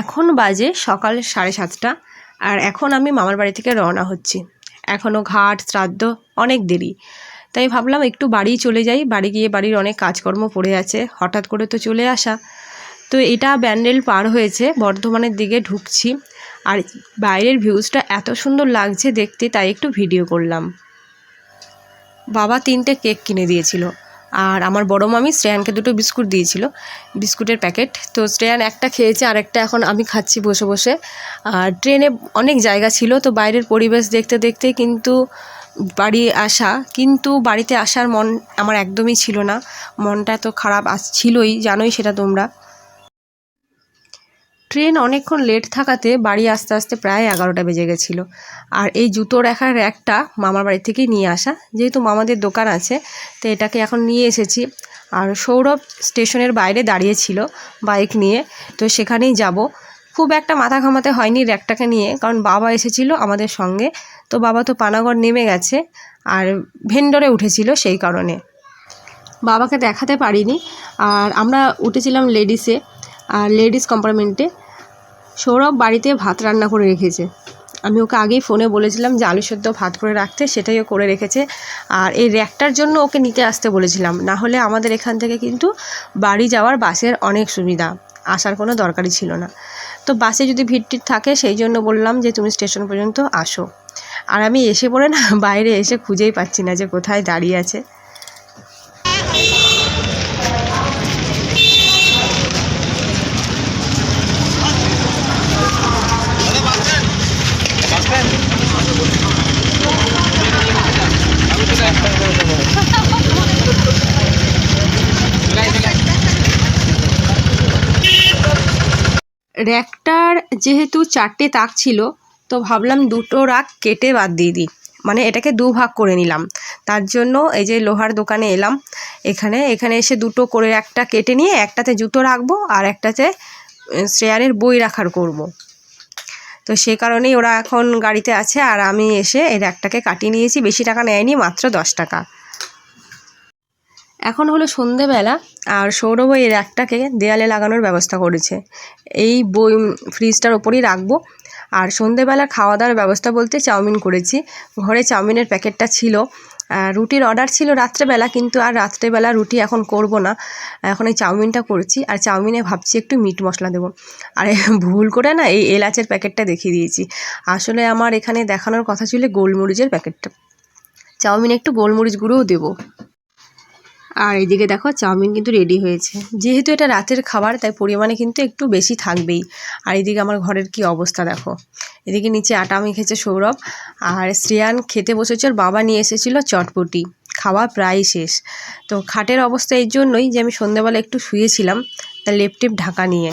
এখন বাজে সকাল সাড়ে সাতটা, আর এখন আমি মামার বাড়ি থেকে রওনা হচ্ছি। এখনও ঘাট, শ্রাদ্ধ অনেক দেরি। তাই ভাবলাম একটু বাড়ি চলে যাই। বাড়ি গিয়ে বাড়ির অনেক কাজকর্ম পড়ে আছে। হঠাৎ করে তো চলে আসা। তো এটা ব্যান্ডেল পার হয়েছে। বর্ধমানের দিকে ঢুকছি। আর বাইরের ভিউজটা এত সুন্দর লাগছে দেখতে, তাই একটু ভিডিও করলাম। বাবা তিনটে কেক কিনে দিয়েছিল। আর আমার বড় মামি শ্রেয়ানকে দুটো বিস্কুট দিয়েছিল, বিস্কুটের প্যাকেট। তো শ্রেয়ান একটা খেয়েছে আর একটা এখন আমি খাচ্ছি বসে বসে। আর ট্রেনে অনেক জায়গা ছিল, তো বাইরের পরিবেশ দেখতে দেখতে কিন্তু বাড়ি আসা, কিন্তু বাড়িতে আসার মন আমার একদমই ছিল না। মনটা তো খারাপ ছিলই, জানোই সেটা তোমরা। ট্রেন অনেকক্ষণ লেট থাকাতে বাড়ি আসতে আসতে প্রায় এগারোটা বেজে গেছিল। আর এই জুতো রাখার র্যাকটা মামার বাড়ি থেকেই নিয়ে আসা। যেহেতু মামাদের দোকান আছে, তো এটাকে এখন নিয়ে এসেছি। আর সৌরভ স্টেশনের বাইরে দাঁড়িয়েছিল বাইক নিয়ে, তো সেখানেই যাব। খুব একটা মাথা ঘামাতে হয়নি র্যাকটাকে নিয়ে, কারণ বাবা এসেছিল আমাদের সঙ্গে। তো বাবা তো পানাগড় নেমে গেছে আর ভেন্ডরে উঠেছিল সেই কারণে। বাবাকে দেখাতে পারিনি। আর আমরা উঠেছিলাম লেডিসে আর লেডিস কম্পার্টমেন্টে সৌরভ বাড়িতে ভাত রান্না করে রেখেছে। আমি ওকে আগেই ফোনে বলেছিলাম যে আলু সেদ্ধ ভাত করে রাখতে, সেটাই ও করে রেখেছে। আর এই র্যাকটার জন্য ওকে নিতে আসতে বলেছিলাম। না হলে আমাদের এখান থেকে কিন্তু বাড়ি যাওয়ার বাসের অনেক সুবিধা, আসার কোনো দরকারই ছিল না। তো বাসে যদি ভিড় থাকে, সেই জন্য বললাম যে তুমি স্টেশন পর্যন্ত আসো। আর আমি এসে পড়ে না, বাইরে এসে খুঁজেই পাচ্ছি না যে কোথায় দাঁড়িয়ে আছে। র্যাকটার যেহেতু চারটে তাক ছিল, তো ভাবলাম দুটো রাক কেটে বাদ দিয়ে দিই। মানে এটাকে দু ভাগ করে নিলাম। তার জন্য এই যে লোহার দোকানে এলাম, এখানে এখানে এসে দুটো করে একটা কেটে নিয়ে একটাতে জুতো রাখব আর একটাতে শ্রেয়ারের বই রাখার করব। তো সে কারণেই ওরা এখন গাড়িতে আছে আর আমি এসে এই র্যাকটাকে কাটিয়ে নিয়েছি। বেশি টাকা নেয়নি, মাত্র দশ টাকা। এখন হলো সন্ধেবেলা আর সৌরভ এই র্যাকটাকে দেয়ালে লাগানোর ব্যবস্থা করেছে। এই বই ফ্রিজটার ওপরই রাখব। আর সন্ধেবেলা খাওয়া দাওয়ার ব্যবস্থা বলতে চাউমিন করেছি। ঘরে চাউমিনের প্যাকেটটা ছিল। রুটির অর্ডার ছিল রাত্রেবেলা, কিন্তু আর রাত্রেবেলা রুটি এখন করব না। এখন এই চাউমিনটা করছি আর চাউমিনে ভাবছি একটু মিট মশলা দেবো। আর, ভুল করে না এই এলাচের প্যাকেটটা দেখিয়ে দিয়েছি। আসলে আমার এখানে দেখানোর কথা ছিল গোলমরিচের প্যাকেটটা। চাউমিনে একটু গোলমরিচ গুঁড়োও দেবো। আর এদিকে দেখো চাউমিন কিন্তু রেডি হয়েছে। যেহেতু এটা রাতের খাবার, তাই পরিমাণে কিন্তু একটু বেশি থাকবেই। আর এদিকে আমার ঘরের কি অবস্থা দেখো। এদিকে নিচে আটা আমি খেয়েছে সৌরভ, আর শ্রেয়ান খেতে বসেছে, ওর বাবা নিয়ে এসেছিল চটপটি। খাওয়া প্রায় শেষ। তো খাটের অবস্থা এই জন্যই যে আমি সন্ধ্যেবেলা একটু শুয়েছিলাম, তা লেপটেপ ঢাকা নিয়ে।